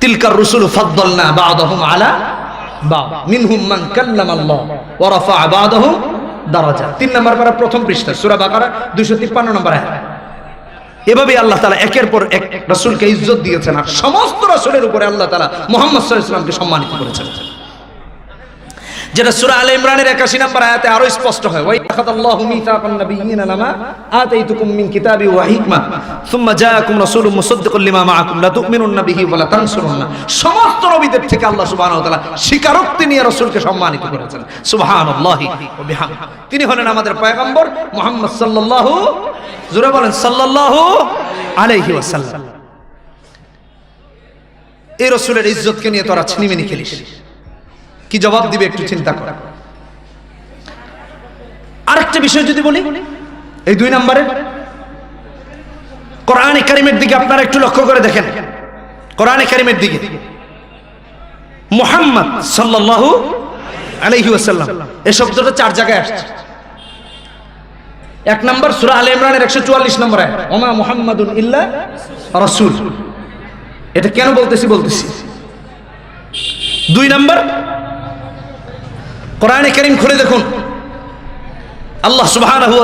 তিলকার রসুল আলা বা আল্লাহ তিন নম্বর পারা প্রথম পৃষ্ঠা, সূরা বাকারা 253 নম্বর আয়াত। এভাবে আল্লাহ তালা একের পর এক রসুলকে ইজ্জত দিয়েছেন সমস্ত রসুলের আল্লাহ তালা মুহাম্মদ সম্মানিত করেছেন। যেটা সূরা আলে ইমরানের 81 নম্বর আয়াতে আরও স্পষ্ট হয়। ওয়া আখাযাল্লাহু মিসাকান নাবিয়্যিনা লামা আতাইতুকুম মিন কিতাবি ওয়া হিকমা। সুম্মা জাআকুম মুসাদ্দিকুল লিমা মাআকুম, লা তু'মিনুন্না বিহি ওয়া লা তানসুরুন্না। সমস্ত নবীদের থেকে আল্লাহ সুবহানাহু ওয়া তাআলা স্বীকারোক্তি নিয়ে রাসূলকে সম্মানিত করেছেন। সুবহানাল্লাহি ওয়া বিহামদি। তিনি হলেন আমাদের পয়গম্বর মুহাম্মদ সাল্লাল্লাহু, জোরে বলেন, সাল্লাল্লাহু আলাইহি ওয়াসাল্লাম। এই রাসূলের ইজ্জতকে নিয়ে তোরা ছিনিমিনি খেলিস। কি জবাব দিবে একটু চিন্তা কর। আরেকটা বিষয় যদি বলি, এই দুই নম্বরে, কোরআনে কারিমের দিকে আপনারা একটু লক্ষ্য করে দেখেন। কোরআনে কারিমের দিকে। মুহাম্মদ সাল্লাল্লাহু আলাইহি ওয়াসাল্লাম, এই শব্দটা চার জায়গায় আসছে। এক নম্বর সূরা আলে ইমরানের 144 নম্বর আয়াত, ওমা মুহাম্মাদুন ইল্লা রাসূল। এটা কেন বলতেছি বলতেছি। দুই নম্বর কোরআনে কারীম খুলে দেখুন। আল্লাহ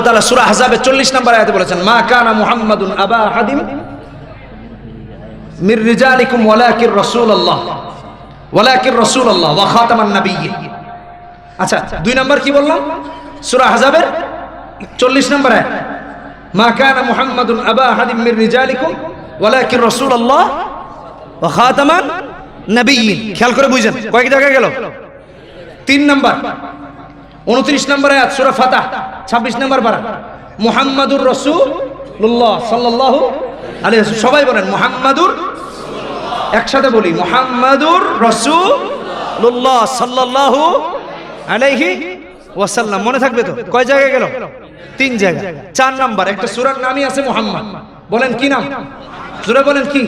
তাআলা সূরা আহজাবের 40 নম্বর আয়াতে বলেছেন, মা কানা মুহাম্মাদুন আবা হাদিম মির রিজালিকুম ওয়ালাকির রাসূলুল্লাহ ওয়ালাকির রাসূলুল্লাহ ওয়া খাতামান নাবিয়্যিন। আচ্ছা দুই নম্বর কি বললাম? সূরা আহজাবের 40 নম্বর আয়াত, মা কানা মুহাম্মাদুন আবা হাদিম মির রিজালিকুম ওয়ালাকির রাসূলুল্লাহ ওয়া খাতামান নাবিয়্যিন। খেয়াল করে বুঝেন কয়েক জায়গায় গেল? তিন নম্বর উনত্রিশ নম্বর আয়াত সুরা ফাতাহ ছাব্বিশ নম্বর পারা মুহাম্মাদুর রসুল্লাহ সাল্লাল্লাহু আলাইহি ওয়াসাল্লাম। সবাই বলেন মুহাম্মাদুর একসাথে বলি মুহাম্মাদুর রসুল্লাহ সাল্লাল্লাহু আলাইহি ওয়াসাল্লাম মনে থাকবে তো কয় জায়গায় গেল তিন জায়গা চার নাম্বার একটা সূরার নামই আছে মুহাম্মদ বলেন কি নাম সূরা বলেন কি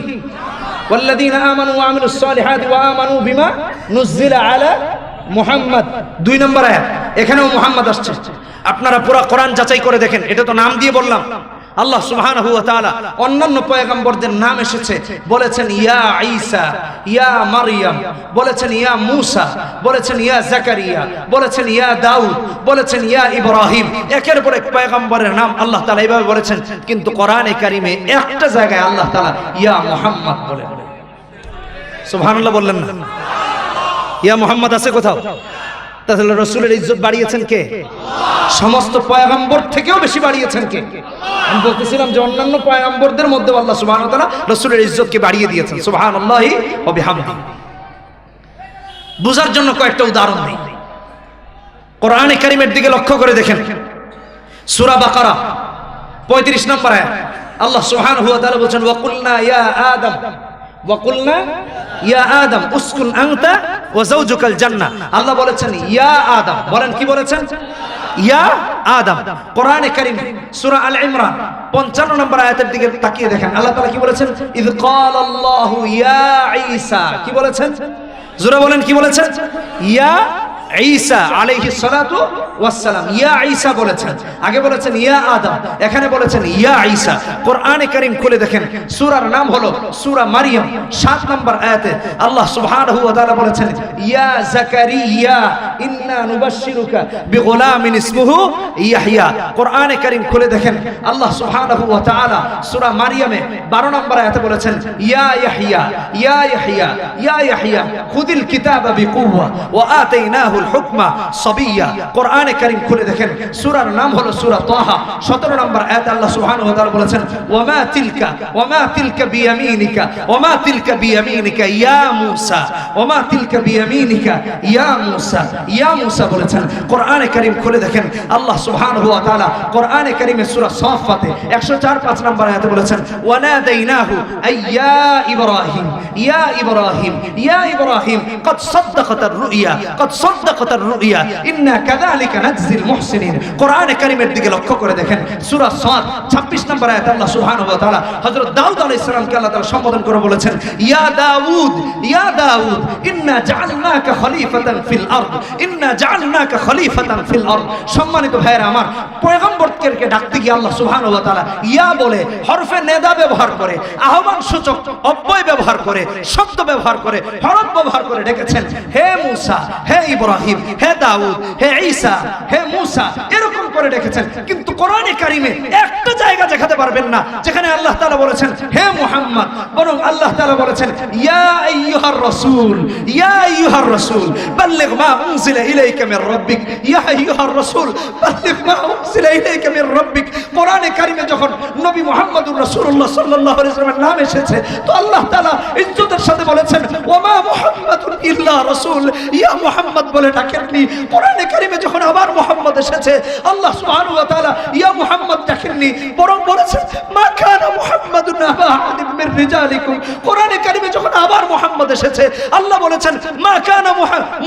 والذين آمنوا وعملوا الصالحات وآمنوا بما نزل على মুহাম্মদ, দুই নম্বর আয়াত। এখানেও মোহাম্মদ আসছে। আপনারা পুরা কোরআন যাচাই করে দেখেন, এটা তো নাম দিয়ে বললাম। আল্লাহ তাআলা অন্যান্য পয়গম্বরদের নাম এসেছে। বলেছেন, ইয়া ঈসা, ইয়া মারিয়াম বলেছেন, ইয়া মুসা বলেছেন, ইয়া জাকারিয়া বলেছেন, ইয়া দাউদ বলেছেন, ইয়া ইব্রাহিম একের পর এক পয়গম্বরের নাম আল্লাহ তাআলা এইভাবে বলেছেন। কিন্তু কোরআনে কারিমে একটা জায়গায় আল্লাহ তাআলা ইয়া মুহাম্মদ বলে। সুবহানাল্লাহ বললেন না। ইয়া মোহাম্মদ আছে কোথাও? তাহলে রসুলের ইজ্জত বাড়িয়েছেন কে? সমস্ত পয়গম্বর থেকেও বেশি বাড়িয়েছেন কে? আমি বলতেছিলাম যে অন্যান্য পয়গম্বরদের মধ্যে আল্লাহ ওয়া তাআলা রসুলের ইজ্জতকে বাড়িয়ে দিয়েছেন। সুবহানাল্লাহি ওয়া বিহামদি বুঝার জন্য কয়েকটা উদাহরণ দিই কোরআনে কারিমের দিকে লক্ষ্য করে দেখেন। সূরা বাকারা 35 নম্বর আল্লাহ সুবহানাহু হুয়া তাআলা বলছেন, ওয়া কুলনা ইয়া আদম। ওয়া কুলনা, ইয়া আদম, উসকুন আনতা ওয়া যাওজুকাল জান্নাহ। আল্লাহ বলেছেন, ইয়া আদম, বলেন কি বলেছেন? ইয়া আদম, কোরআনে কারীম, সূরা আল ইমরান 55 নম্বর আয়াতের দিকে তাকিয়ে দেখেন। আল্লাহ তাআলা কি বলেছেন? ইয ক্বালাল্লাহু ইয়া ঈসা, কি বলেছেন? জোরে বলেন কি বলেছেন? ইয়া ঈসা আলাইহিস সালাতু ওয়াসসালাম, ইয়া ঈসা বলেছেন। আগে বলেছেন, ইয়া আদম, এখানে বলেছেন, ইয়া ঈসা। কোরআনে কারীম খুলে দেখেন, সূরার নাম হলো সূরা মারইয়াম 7 নম্বর আয়াতে আল্লাহ সুবহানাহু ওয়া তাআলা বলেছেন, ইয়া জাকারিয়া, ইন্না নুবাশশিরুকা বিগুলামিন ইসমুহু ইয়াহইয়া। কোরআনে কারীম খুলে দেখেন, আল্লাহ সুবহানাহু ওয়া তাআলা সূরা মারইয়ামে 12 নম্বর আয়াতে বলেছেন, ইয়া ইয়াহইয়া ইয়া ইয়াহইয়া ইয়া ইয়াহইয়া, খুদিল কিতাবা বিকুওয়া ওয়া আতাইনাহু আল্লামাহুল হুকমা সবিয়া। কোরআনে কারীম খুলে দেখেন, সূরার নাম হলো সূরা তাহা। 17 নম্বর আয়াত আল্লাহ সুবহানাহু ওয়া তাআলা বলেছেন, ওয়া মা তিলকা, ওয়া মা তিলকা বিয়ামিনিকা, ওয়া মা তিলকা বিয়ামিনিকা, ইয়া মূসা, ওয়া মা তিলকা বিয়ামিনিকা, ইয়া মূসা। ইয়া মূসা বলেছেন, কোরআনে কারীম খুলে দেখেন, আল্লাহ সুবহানাহু ওয়া তাআলা কোরআনে কারীমে সূরা সাফাতে 104 5 নম্বর আয়াতে বলেছেন, ওয়া নাদাইনাহু আইয়া ইব্রাহিম, ইয়া ইব্রাহিম ইয়া ইব্রাহিম, কদ সাদাকাতার রুইয়া, কদ সাদাকাতার সাদাকাতার রুইয়া, ইন্না কাযালিকা নাজজিল মুহসিনিন। কোরআনে কারীমের দিকে লক্ষ্য করে দেখেন, সূরা সাদ 26 নম্বর আয়াত আল্লাহ সুবহানাহু ওয়া তাআলা হযরত দাউদ আলাইহিস সালামকে আল্লাহ তাআলা সম্বোধন করে বলেছেন, ইয়া দাউদ ইয়া দাউদ, ইন্না জাআলনাকা খলিফাতান ফিল আরদ, ইন্না জাআলনাকা খলিফাতান ফিল আরদ। সম্মানিত ভাইরা আমার, পয়গম্বরদেরকে ডাকতে গিয়ে আল্লাহ সুবহানাহু ওয়া তাআলা ইয়া বলে, হরফে নেদা ব্যবহার করে, আহ্বান সূচক অব্যয় ব্যবহার করে, শব্দ ব্যবহার করে, হরফ ব্যবহার করে ডেকেছেন, হে মুসা, হে ইব্রাহিম হে দাউদ হে ঈসা হে মুসা এরকম করে ডেকেছেন কিন্তু কোরআনে কারিমে একটা জায়গা দেখাতে পারবেন না, যেখানে আল্লাহ তাআলা বলেছেন, হে মুহাম্মদ বরং আল্লাহ তাআলা বলেছেন, ইয়া আইয়ুহার রাসূল, ইয়া আইয়ুহার রাসূল, বাল্লিগ মা উনজিলা ইলাইকা মির রাব্বিক ইয়া আইয়ুহার রাসূল, বাল্লিগ মা উনজিলা ইলাইকা মির রাব্বিক। কোরআনে কারিমে যখন নবী মুহাম্মদুর রাসূলুল্লাহ সাল্লাল্লাহু আলাইহি ওয়াসাল্লামের নাম এসেছে, তো আল্লাহ তাআলা ইজ্জতের সাথে বলেছেন, ওমা মুহাম্মাদুন ইল্লা রাসূল ইয়া মুহাম্মদ বলে ডাকেননি। কোরআনে কারিমে যখন আবার মুহাম্মদ এসেছে, আল্লাহ সুবহানাহু ওয়া তাআলা, ইয়া মুহাম্মদ ডাকেননি বরং বলেছেন, মা কানা মুহাম্মাদুন আহাদিম মির রিজালিকুম। কোরআনে কারিমে যখন আবার মুহাম্মদ এসেছে, আল্লাহ বলেছেন, মা কানা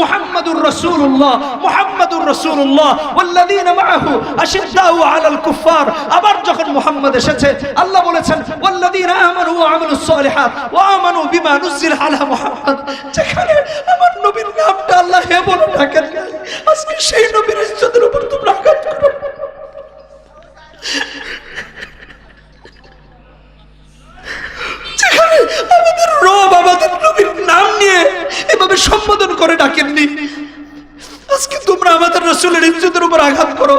মুহাম্মাদুর রাসূলুল্লাহ মুহাম্মাদুর রাসূলুল্লাহ, ওয়াল্লাযীনা মাআহু আশিদ্দাউ আলাল কুফার আবার যখন মুহাম্মদ এসেছে, আল্লাহ বলেছেন, ওয়াল্লাযীনা আমানু ওয়া আমিলুস সালিহাত, ওয়া আমানু বিমা নুজিল আলা মুহাম্মদ। যেখানে আমার নবীর নামটা আল্লাহ হে বলে ডাকেন নাই। আজকে সেই নবীর ইজ্জতের উপর তোমরা আঘাত করো যেখানে আমাদের রব আমাদের নবীর নাম নিয়ে এভাবে সম্বোধন করে ডাকেননি আজকে তোমরা আমাদের রসুলের ইজ্জতের উপর আঘাত করো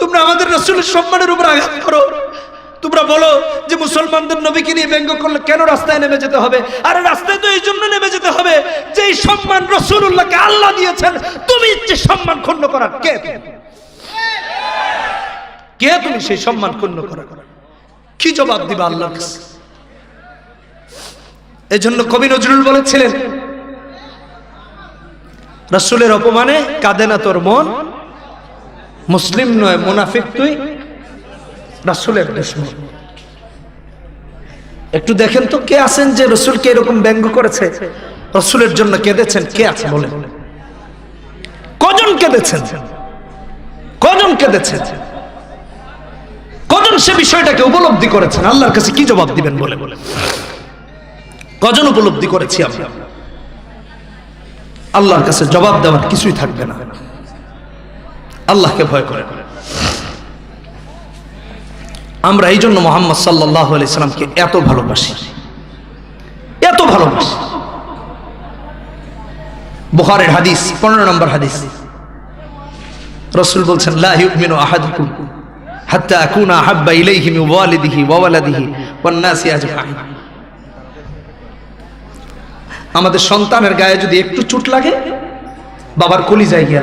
তোমরা সম্মানের উপর আঘাত করো। তোমরা বলো যে মুসলমানদের নবীকে নিয়ে ব্যঙ্গ করলে কেন রাস্তায় নেমে যেতে হবে? আরে রাস্তায় তো এই জন্য নেমে যেতে হবে যে সম্মান রসুল্লাহকে আল্লাহ দিয়েছেন, তুমি ইচ্ছে সম্মান ক্ষুণ্ণ করার কে কে তুমি সেই সম্মান ক্ষুণ্ণ করা কি জবাব দিবা আল্লাহর কাছে? এই জন্য কবি নজরুল বলেছিলেন, রসুলের অপমানে কাঁদে না তোর মন, মুসলিম নয়, মুনাফিক তুই। রাসুলের দুশ্মন। একটু দেখেন তো কে আছেন যে রসুলকে এরকম ব্যঙ্গ করেছে? রসুলের জন্য কেঁদেছেন? কে আছে বলে কজন কেঁদেছেন? কজন কেঁদেছেন? কজন সে বিষয়টাকে উপলব্ধি করেছেন? আল্লাহর কাছে কি জবাব দিবেন বলে বলে কজন উপলব্ধি করেছি আমরা? আল্লাহর কাছে জবাব দেওয়ার কিছুই থাকবে না। আল্লাহকে ভয় করে আমরা এই জন্য মোহাম্মদ সাল্লাহ সাল্লামকে এত ভালোবাসি। এত ভালোবাসি। বুখারের হাদিস, পনেরো নম্বর হাদিস। রসুল বলছেন আমাদের সন্তানের গায়ে যদি একটু চোট লাগে, বাবার কলি যায় গিয়া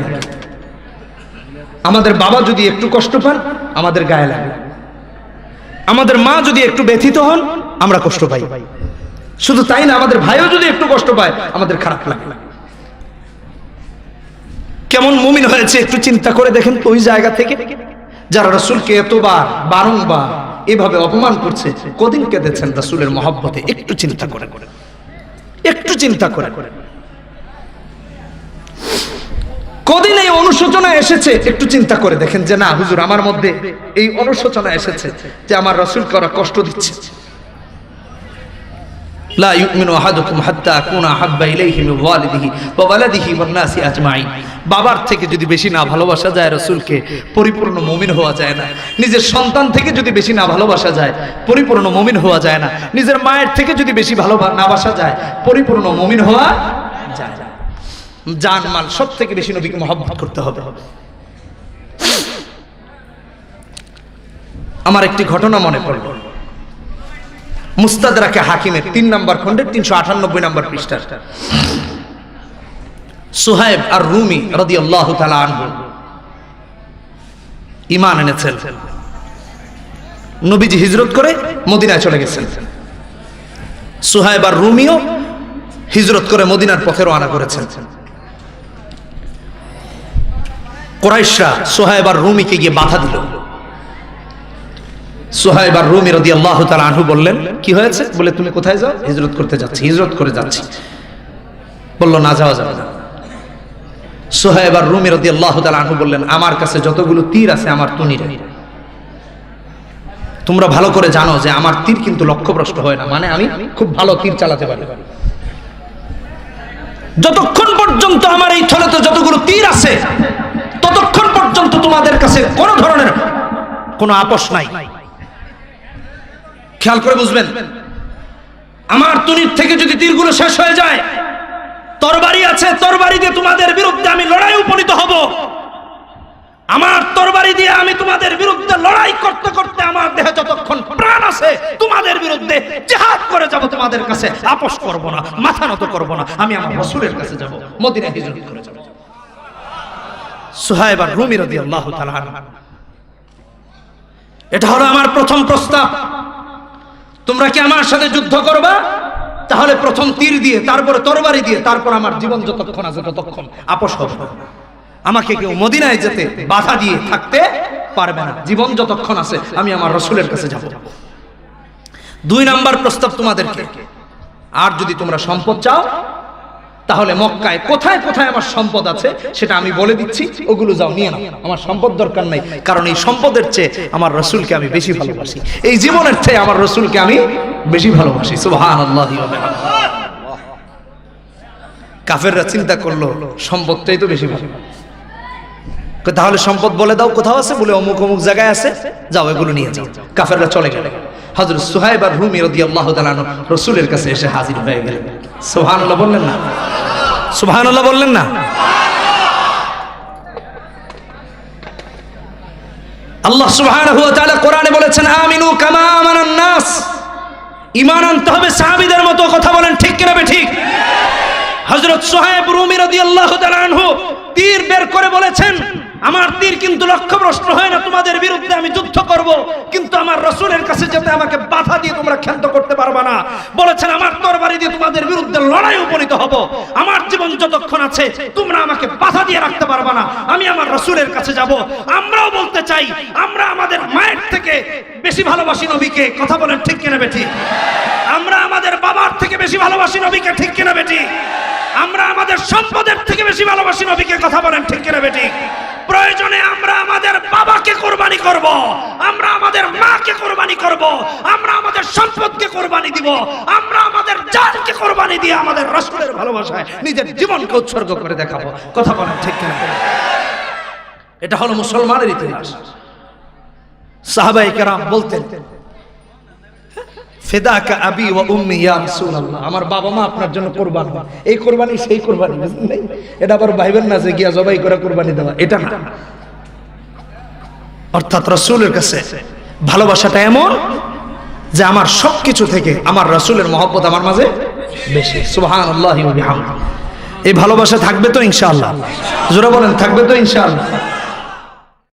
আমাদের বাবা যদি একটু কষ্ট পান, আমাদের গায়ে লাগে। আমাদের মা যদি একটু ব্যথিত হন, আমরা কষ্ট পাই। শুধু তাই না, আমাদের ভাইও যদি একটু কষ্ট পায়, আমাদের খারাপ লাগে। কেমন মুমিন হয়েছে একটু চিন্তা করে দেখেন ওই জায়গা থেকে। যারা রসুলকে এতবার, বারংবার এভাবে অপমান করছে, কদিন কেঁদেছেন রসুলের মহব্বতে? একটু চিন্তা করে করে একটু চিন্তা করে করে কদিন এই অনুশোচনা এসেছে? একটু চিন্তা করে দেখেন যে না, হুজুর, আমার মধ্যে এই অনুশোচনা এসেছে যে আমার রসুলকে ওরা কষ্ট দিচ্ছে। বাবার থেকে যদি বেশি না ভালোবাসা যায় রসুলকে, পরিপূর্ণ মুমিন হওয়া যায় না। নিজের সন্তান থেকে যদি বেশি না ভালোবাসা যায়, পরিপূর্ণ মুমিন হওয়া যায় না। নিজের মায়ের থেকে যদি বেশি ভালো না বাসা যায়, পরিপূর্ণ মুমিন হওয়া যায় না। জান মাল সব থেকে বেশি নবীকে মহব্বত করতে হবে। আমার একটি ঘটনা মনে পড়ল। মুস্তাদরাকে হাকিমের তিন নম্বর খন্ডের তিনশো আটানব্বই নম্বর পৃষ্ঠা সুহাইব আর রুমি রদি আল্লাহ ইমান এনেছেন। নবীজি হিজরত করে মদিনায় চলে গেছেন। সুহাইব আর রুমিও হিজরত করে মদিনার পথে রওনা করেছেন। কোরাইশরা সোহাইব আর রুমিকে গিয়ে বাধা দিল। আর রুমি রদি আল্লাহ আনহু বললেন, কি হয়েছে? বলে, তুমি কোথায় যাও? হিজরত করতে যাচ্ছি, হিজরত করে যাচ্ছি। বলল, না, যাওয়া যাবে না। সোহেব আর রুমি রদি আল্লাহ আনহু বললেন, আমার কাছে যতগুলো তীর আছে, আমার তুনিরে তোমরা ভালো করে জানো যে আমার তীর কিন্তু লক্ষ্যভ্রষ্ট হয় না মানে আমি খুব ভালো তীর চালাতে পারি। যতক্ষণ পর্যন্ত আমার এই থলেতে যতগুলো তীর আছে ততক্ষণ পর্যন্ত তোমাদের কাছে কোনো ধরনের কোনো আপোষ নাই। খেয়াল করে বুঝবেন, আমার তুনির থেকে যদি তীরগুলো শেষ হয়ে যায়, তরবারি আছে, তরবারি দিয়ে তোমাদের বিরুদ্ধে আমি লড়াই উপনীত হব। আমার তরবারি দিয়ে আমি তোমাদের বিরুদ্ধে লড়াই করতে করতে আমার দেহে যতক্ষণ প্রাণ আছে, তোমাদের বিরুদ্ধে জেহাদ করে যাব তোমাদের কাছে, আপোষ করব না, মাথা নত করব না, আমি আমার রসুলের কাছে যাব মদিনা হিজরত করে যাব। তাআলা এটা হলো আমার প্রথম প্রস্তাব। তোমরা কি আমার সাথে যুদ্ধ করবা? তাহলে প্রথম তীর দিয়ে, তারপরে তরবারি দিয়ে, তারপর আমার জীবন যতক্ষণ আছে ততক্ষণ আপোষ হবে। আমাকে কেউ মদিনায় যেতে বাধা দিয়ে থাকতে পারবে না। জীবন যতক্ষণ আছে, আমি আমার রসুলের কাছে যাব। দুই নাম্বার প্রস্তাব তোমাদেরকে। আর যদি তোমরা সম্পদ চাও তাহলে মক্কায় কোথায় কোথায় আমার সম্পদ আছে সেটা আমি বলে দিচ্ছি, ওগুলো যাও নিয়ে নাও। আমার সম্পদ দরকার নাই, কারণ এই সম্পদের চেয়ে আমার রসুলকে আমি বেশি ভালোবাসি। এই জীবনের চেয়ে আমার রসুলকে আমি বেশি ভালোবাসি আল্লাহ কাফেররা চিন্তা করল, সম্পদটাই তো বেশি ভালো। তাহলে সম্পদ বলে দাও, কোথাও আছে? বলে অমুক অমুক জায়গায় আছে। যাও, এগুলো নিয়ে যাও। কাফেররা চলে গেল। হযরত সুহাইব আর রুমি তাআলা আনহু রাসূলের কাছে এসে হাজির হয়ে গেলেন। সুবহানাল্লাহ বললেন না? সুবহানাল্লাহ বললেন না? আল্লাহ সুবহানাহু ওয়া তাআলা কোরআনে বলেছেন আমিনু কামা আমানান নাস। ঈমান আনতে হবে সাহাবীদের মতো কথা বলেন ঠিক কিনা বে ঠিক? হযরত সোহেব রুমি রাদিয়াল্লাহু তাআলা আনহু তীর বের করে বলেছেন আমার তীর কিন্তু লক্ষ্য লক্ষ্যভ্রষ্ট হয় না তোমাদের বিরুদ্ধে আমি যুদ্ধ করব কিন্তু রসুলের কাছে যেতে আমাকে বাধা দিয়ে তোমরা ক্ষান্ত করতে পারবে না। বলেছেন, আমার তরবারি দিয়ে তোমাদের বিরুদ্ধে লড়াই উপনীত হব। আমার জীবন যতক্ষণ আছে, তোমরা আমাকে বাধা দিয়ে রাখতে পারবে না। আমি আমার রসুলের কাছে যাব। আমরাও বলতে চাই, আমরা আমাদের মায়ের থেকে বেশি ভালোবাসি নবীকে। কথা বলেন ঠিক কিনা বেটি? আমরা আমাদের বাবার থেকে বেশি ভালোবাসি নবীকে, ঠিক কিনা বেটি? আমরা আমাদের সম্পদের থেকে বেশি ভালোবাসি নবীকে। কথা বলেন ঠিক কিনা বেটি? প্রয়োজনে আমরা আমাদের বাবাকে কোরবানি করব, আমরা আমাদের মাকে কোরবানি করব, আমরা আমাদের সম্পদকে কোরবানি দিব, আমরা আমাদের জানকে কোরবানি দিয়ে আমাদের রসুলের ভালোবাসায় নিজের জীবনকে উৎসর্গ করে দেখাবো। কথা বলেন ঠিক কিনা? এটা হলো মুসলমানের ইতিহাস। সাহাবাই কেরাম বলতেন ফেদাকা আবি উম্মি ইয়া আমার বাবা মা আপনার জন্য কুরবান এই কুরবানি সেই কুরবানি নাই? এটা আবার না যে গিয়া জবাই করে কুরবানি দেওয়া। এটা না। অর্থাৎ রাসূলের কাছে ভালোবাসাটা এমন যে আমার সবকিছু থেকে আমার রাসূলের মহব্বত আমার মাঝে বেশি। বিহামদিহি এই ভালোবাসা থাকবে তো ইনশাআল্লাহ। জোরে বলেন, থাকবে তো ইনশাআল্লাহ।